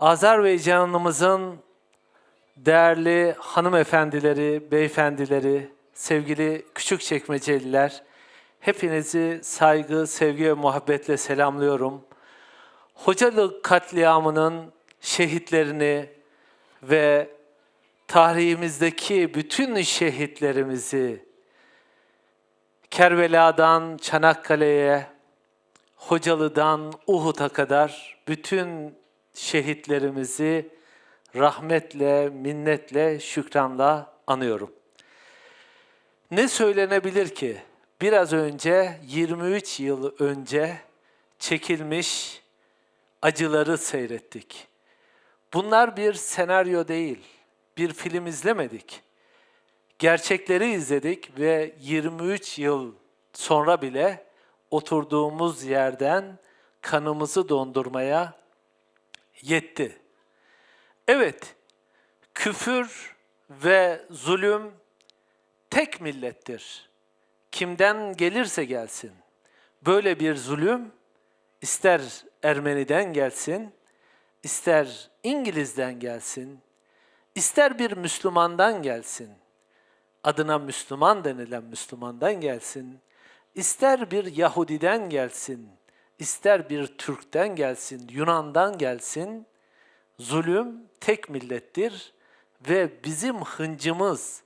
Azerbaycanımızın değerli hanımefendileri, beyefendileri, sevgili küçük çekmeceliler, hepinizi saygı, sevgi ve muhabbetle selamlıyorum. Hocalı katliamının şehitlerini ve tarihimizdeki bütün şehitlerimizi Kerbela'dan Çanakkale'ye, Hocalı'dan Uhud'a kadar bütün şehitlerimizi rahmetle, minnetle, şükranla anıyorum. Ne söylenebilir ki? Biraz önce, 23 yıl önce çekilmiş acıları seyrettik. Bunlar bir senaryo değil, bir film izlemedik. Gerçekleri izledik ve 23 yıl sonra bile oturduğumuz yerden kanımızı dondurmaya yetti. Evet, küfür ve zulüm tek millettir. Kimden gelirse gelsin. Böyle bir zulüm ister Ermeniden gelsin, ister İngiliz'den gelsin, ister bir Müslümandan gelsin. Adına Müslüman denilen Müslümandan gelsin, ister bir Yahudiden gelsin, ister bir Türk'ten gelsin, Yunan'dan gelsin, zulüm tek millettir ve bizim hıncımız,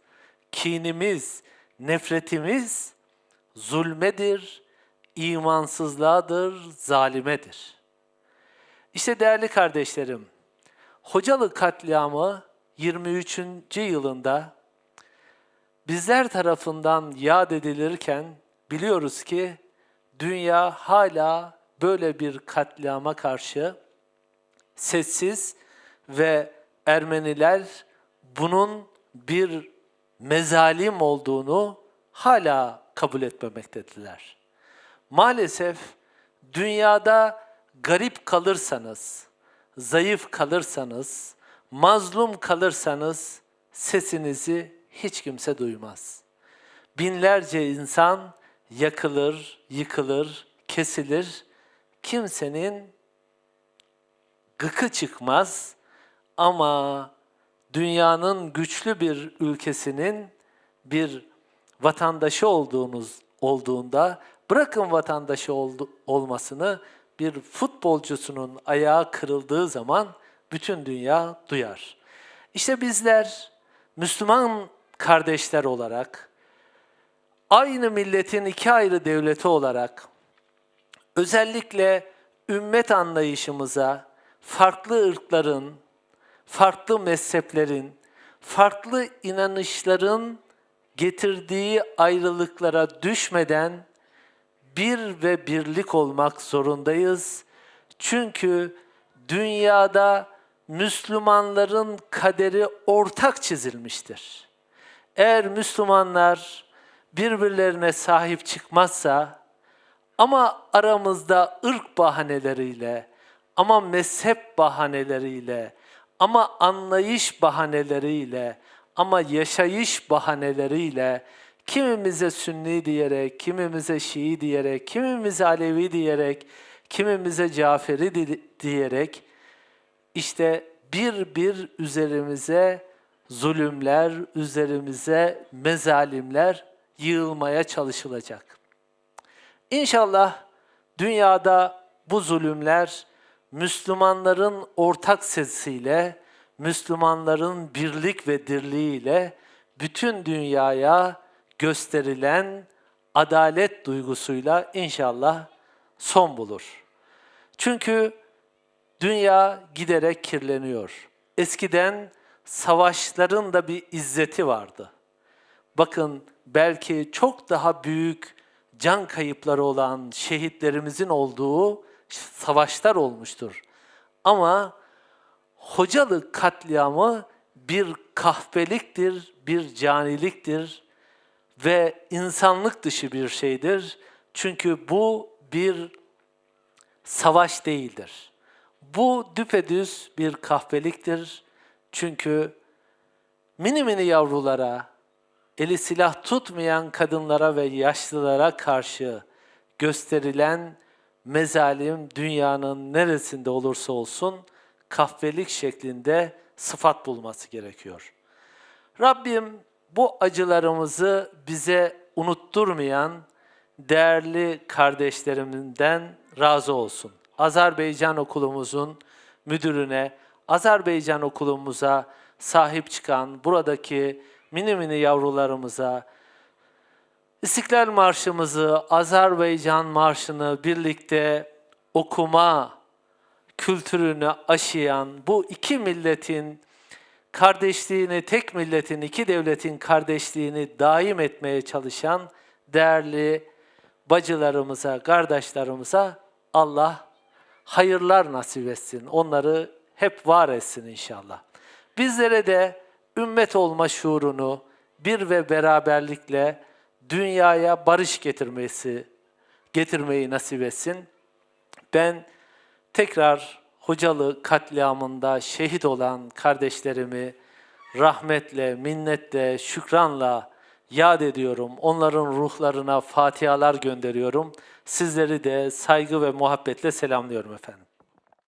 kinimiz, nefretimiz zulmedir, imansızlığadır, zalimedir. İşte değerli kardeşlerim, Hocalı katliamı 23. yılında bizler tarafından yad edilirken biliyoruz ki dünya hala böyle bir katliama karşı sessiz ve Ermeniler bunun bir mezalim olduğunu hala kabul etmemektedirler. Maalesef dünyada garip kalırsanız, zayıf kalırsanız, mazlum kalırsanız sesinizi hiç kimse duymaz. Binlerce insan yakılır, yıkılır, kesilir. Kimsenin gıkı çıkmaz ama dünyanın güçlü bir ülkesinin bir vatandaşı olduğunuz olduğunda bırakın vatandaşı oldu, olmasını bir futbolcusunun ayağı kırıldığı zaman bütün dünya duyar. İşte bizler Müslüman kardeşler olarak aynı milletin iki ayrı devleti olarak özellikle ümmet anlayışımıza farklı ırkların, farklı mezheplerin, farklı inanışların getirdiği ayrılıklara düşmeden bir ve birlik olmak zorundayız. Çünkü dünyada Müslümanların kaderi ortak çizilmiştir. Eğer Müslümanlar birbirlerine sahip çıkmazsa ama aramızda ırk bahaneleriyle, ama mezhep bahaneleriyle, ama anlayış bahaneleriyle, ama yaşayış bahaneleriyle kimimize Sünni diyerek, kimimize Şii diyerek, kimimize Alevi diyerek, kimimize Caferi di- diyerek işte bir bir üzerimize zulümler, üzerimize mezalimler yığılmaya çalışılacak. İnşallah dünyada bu zulümler Müslümanların ortak sesiyle, Müslümanların birlik ve dirliğiyle bütün dünyaya gösterilen adalet duygusuyla inşallah son bulur. Çünkü dünya giderek kirleniyor. Eskiden savaşların da bir izzeti vardı. Bakın belki çok daha büyük can kayıpları olan şehitlerimizin olduğu savaşlar olmuştur. Ama Hocalı katliamı bir kahpeliktir, bir caniliktir ve insanlık dışı bir şeydir. Çünkü bu bir savaş değildir. Bu düpedüz bir kahpeliktir. Çünkü mini mini yavrulara, eli silah tutmayan kadınlara ve yaşlılara karşı gösterilen mezalim dünyanın neresinde olursa olsun kahvelik şeklinde sıfat bulması gerekiyor. Rabbim bu acılarımızı bize unutturmayan değerli kardeşlerimden razı olsun. Azerbaycan okulumuzun müdürüne, Azerbaycan okulumuza sahip çıkan buradaki mini mini yavrularımıza, İstiklal Marşımızı, Azerbaycan Marşı'nı birlikte okuma kültürünü aşıyan bu iki milletin kardeşliğini, tek milletin, iki devletin kardeşliğini daim etmeye çalışan değerli bacılarımıza, kardeşlerimize Allah hayırlar nasip etsin. Onları hep var etsin inşallah. Bizlere de ümmet olma şuurunu bir ve beraberlikle dünyaya barış getirmesi getirmeyi nasip etsin. Ben tekrar Hocalı katliamında şehit olan kardeşlerimi rahmetle, minnetle, şükranla yad ediyorum. Onların ruhlarına fatihalar gönderiyorum. Sizleri de saygı ve muhabbetle selamlıyorum efendim.